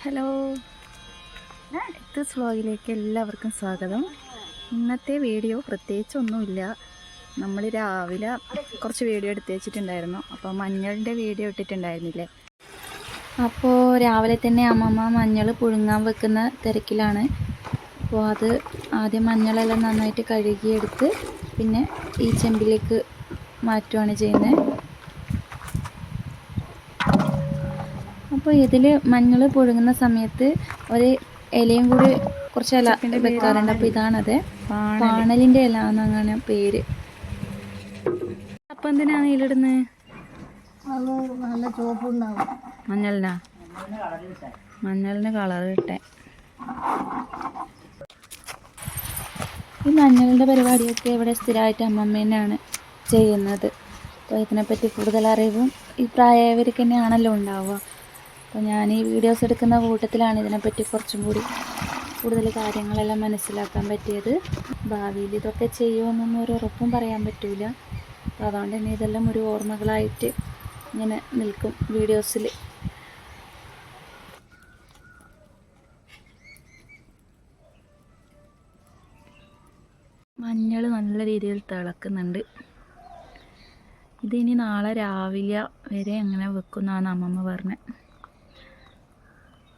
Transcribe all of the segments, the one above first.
Hello. എത്തസ് വ്ളോഗിലേക്ക് എല്ലാവർക്കും സ്വാഗതം. ഇന്നത്തെ വീഡിയോ പ്രത്യേകിച്ചൊന്നുമില്ല. നമ്മൾ രാവിലെ കുറച്ച് വീഡിയോ എടുത്ത് വെച്ചിട്ടുണ്ടായിരുന്നു. അപ്പോൾ മഞ്ഞളിന്റെ വീഡിയോ ഇട്ടിട്ടുണ്ടായിരുന്നില്ലേ? അപ്പോൾ രാവിലെ തന്നെ അമ്മമ്മ മഞ്ഞൾ പുഴുങ്ങാൻ വെക്കുന്ന തിരക്കിലാണ്. അപ്പോൾ അത് ആദ്യം മഞ്ഞളെല്ലാം നന്നായിട്ട് കഴുകിയെടുത്ത് പിന്നെ ഈ ചെമ്പിലേക്ക് മാറ്റുകയാണ് ചെയ്യുന്നത്. അപ്പോൾ ഇതിൽ മഞ്ഞൾ പുഴുങ്ങുന്ന സമയത്ത് ഒരു ഇലയും കൂടി കുറച്ച് ഇല വെക്കാറുണ്ട്. അപ്പോൾ ഇതാണത്. പാണലിന്റെ ഇല എന്നാണ് പേര്. അപ്പം എന്തിനാണ് ഇതിലിടുന്നത് നല്ല ചുവപ്പുണ്ടാവും. മഞ്ഞളിനാ? മഞ്ഞളിന് കളർ കിട്ടേ. ഈ മഞ്ഞളിന്റെ പരിപാടിയൊക്കെ ഇവിടെ സ്ഥിരമായിട്ട് അമ്മമ്മേനാണ് തന്നെയാണ് ചെയ്യുന്നത്. അപ്പോൾ ഇതിനെപ്പറ്റി കൂടുതൽ അറിവും ഈ പ്രായവർക്ക് തന്നെയാണല്ലോ ഉണ്ടാവുക. അപ്പോൾ ഞാൻ ഈ വീഡിയോസ് എടുക്കുന്ന കൂട്ടത്തിലാണ് ഇതിനെപ്പറ്റി കുറച്ചും കൂടി കൂടുതൽ കാര്യങ്ങളെല്ലാം മനസ്സിലാക്കാൻ പറ്റിയത്. ഭാവിയിൽ ഇതൊക്കെ ചെയ്യുമെന്നൊന്നും ഒരു ഉറപ്പും പറയാൻ പറ്റൂല. അപ്പോൾ അതുകൊണ്ട് തന്നെ ഇതെല്ലാം ഒരു ഓർമ്മകളായിട്ട് ഇങ്ങനെ നിൽക്കും വീഡിയോസിൽ മഞ്ഞൾ നല്ല രീതിയിൽ തിളക്കുന്നുണ്ട്. ഇതിനി നാളെ രാവിലെ വരെ അങ്ങനെ വെക്കുന്നാണ് അമ്മമ്മ പറഞ്ഞത്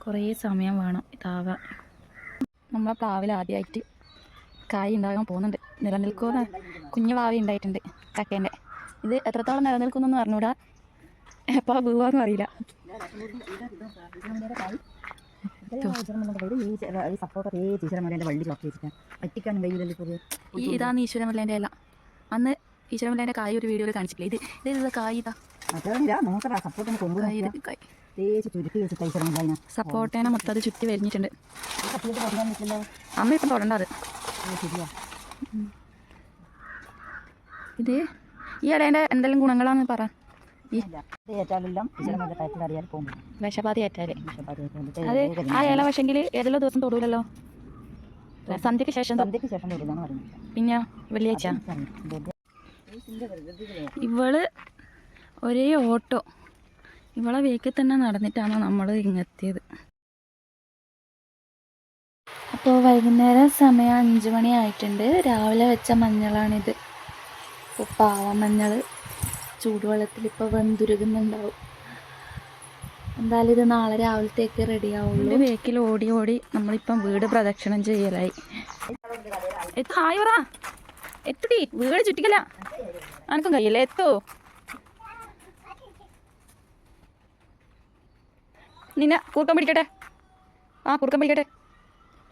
കുറേ സമയം വേണം ഇതാവാൻ നമ്മളെ പ്ലാവിൽ ആദ്യമായിട്ട് കായ് ഉണ്ടാകാൻ പോകുന്നുണ്ട്. നിലനിൽക്കുന്ന കുഞ്ഞു പ്ലാവി ഉണ്ടായിട്ടുണ്ട് ചക്കേന്റെ. ഇത് എത്രത്തോളം നിലനിൽക്കുന്നു പറഞ്ഞുകൂടാ? എപ്പോൾ വീവാന്ന് അറിയില്ല. ഈ ഇതാണ് ഈശ്വരമല്ലേന്റെ അല്ല അന്ന് ഈശ്വരമല്ലേന്റെ കായ ഒരു വീഡിയോയിൽ കാണിച്ചിട്ടില്ലേ? ഇത് ഇത് കായ ഇതാ. സപ്പോർട്ടിന് കൊണ്ടുപോയി തേച്ച് വെച്ച് സപ്പോർട്ടേനെ മൊത്തം അത് ചുറ്റി വരിഞ്ഞിട്ടുണ്ട് അമ്മ ഇപ്പം തൊടണ്ട അത് ഇത് ഈ ഇടേന്റെ എന്തെല്ലാം ഗുണങ്ങളാന്ന് പറ വിഷബാധ ഏറ്റാൽ അത് ആ ഇല പക്ഷെങ്കിൽ ഏതെല്ലോ ദിവസം തൊടൂലല്ലോ സന്ധ്യക്ക് ശേഷം തൊ- ശേഷം പിന്നെ വെള്ളിയാഴ്ച ഇവൾ ഒരേ ഓട്ടോ ഇവളെ വേക്കിൽ തന്നെ നടന്നിട്ടാണ് നമ്മൾ ഇങ്ങെത്തിയത്. അപ്പോൾ വൈകുന്നേരം സമയം അഞ്ച് മണി ആയിട്ടുണ്ട്. രാവിലെ വെച്ച മഞ്ഞളാണിത്. ഇപ്പോൾ പാവ മഞ്ഞൾ ചൂടുവെള്ളത്തിൽ ഇപ്പോൾ വെന്തുരുകുന്നുണ്ടാവും. എന്തായാലും ഇത് നാളെ രാവിലത്തേക്ക് റെഡി ആവുള്ളൂ വേക്കിൽ ഓടി ഓടി നമ്മളിപ്പം വീട് പ്രദക്ഷിണം ചെയ്യലായി. ഹായ് പറ. എത്തുടി. വീട് ചുറ്റിക്കല. അനക്കും കയ്യില്ല എത്തോ. നിന്നെ കൂർക്കം പിടിക്കട്ടെ. ആ കുറുക്കം പിടിക്കട്ടെ.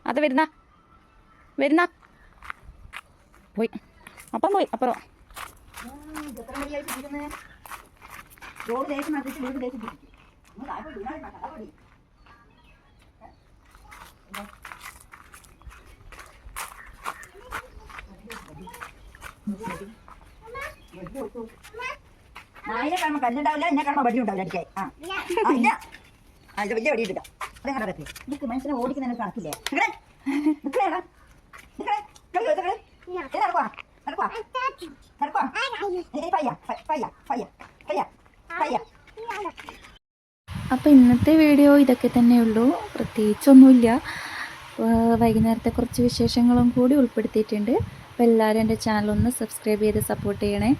അത് വരുന്ന. വരുന്ന. പോയി. അപ്പം പോയി അപ്പുറം. നായിനെ കല്ലുണ്ടാവില്ല എന്നെ കാണുമ്പോൾ വടി ഉണ്ടാവില്ല ആ, ഇല്ല. ഇത് വലിയ വടി ഇടുക അതേ കണ്ടത് നിനക്ക് മനുഷ്യനെ ഓടിക്കുന്നതിന് കണക്കില്ലേ? നിക്കടെ അപ്പോൾ ഇന്നത്തെ വീഡിയോ ഇതൊക്കെ തന്നെയുള്ളൂ പ്രത്യേകിച്ചൊന്നുമില്ല. വൈകുന്നേരത്തെ കുറച്ച് വിശേഷങ്ങളും കൂടി ഉൾപ്പെടുത്തിയിട്ടുണ്ട്. അപ്പോൾ എല്ലാവരും എന്റെ ചാനൽ ഒന്ന് സബ്സ്ക്രൈബ് ചെയ്ത് സപ്പോർട്ട് ചെയ്യണേ.